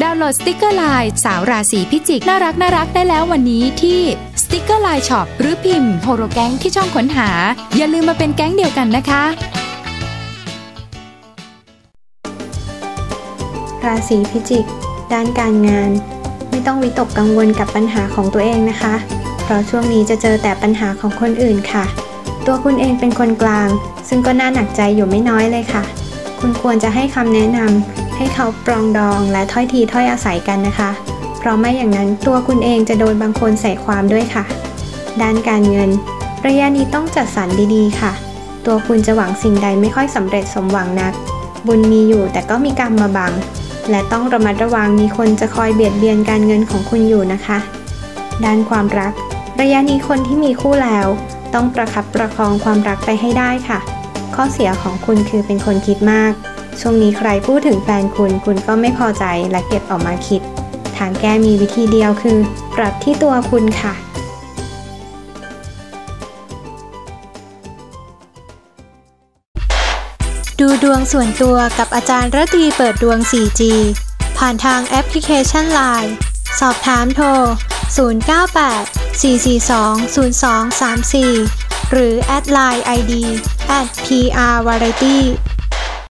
ดาวน์โหลดสติกเกอร์ไลน์สาวราศีพิจิก น่ารักน่ารักได้แล้ววันนี้ที่สติกเกอร์ไลน์ช็อปหรือพิมพ์โฮโรแก๊งที่ช่องค้นหา อย่าลืมมาเป็นแก๊งเดียวกันนะคะ ราศีพิจิก ด้านการงาน ไม่ต้องวิตกกังวลกับปัญหาของตัวเองนะคะ เพราะช่วงนี้จะเจอแต่ปัญหาของคนอื่นค่ะ ตัวคุณเองเป็นคนกลาง ซึ่งก็น่าหนักใจอยู่ไม่น้อยเลยค่ะ คุณควรจะให้คำแนะนำ ให้เขาปรองดองและถ้อยทีถ้อยอาศัยกันนะคะ เพราะไม่อย่างนั้นตัวคุณเองจะโดนบางคนใส่ความด้วยค่ะ ด้านการเงิน ระยะนี้ต้องจัดสรรดีๆ ค่ะ ตัวคุณจะหวังสิ่งใดไม่ค่อยสำเร็จสมหวังนัก บุญมีอยู่แต่ก็มีกรรมมาบัง และต้องระมัดระวังมีคนจะคอยเบียดเบียนการเงินของคุณอยู่นะคะ ด้านความรัก ระยะนี้คนที่มีคู่แล้ว ต้องประคับประคองความรักไปให้ได้ค่ะ ข้อเสียของคุณคือเป็นคนคิดมาก ช่วงนี้ใครพูดถึงแฟนคุณ คุณก็ไม่พอใจและเก็บออกมาคิด ทางแก้มีวิธีเดียวคือ ปรับที่ตัวคุณค่ะดูดวงส่วนตัวกับอาจารย์ระตีเปิดดวง 4G ผ่านทางแอปพลิเคชัน Line สอบถามโทร 098 442 0234 หรือแอดไลน์ ID at PR Variety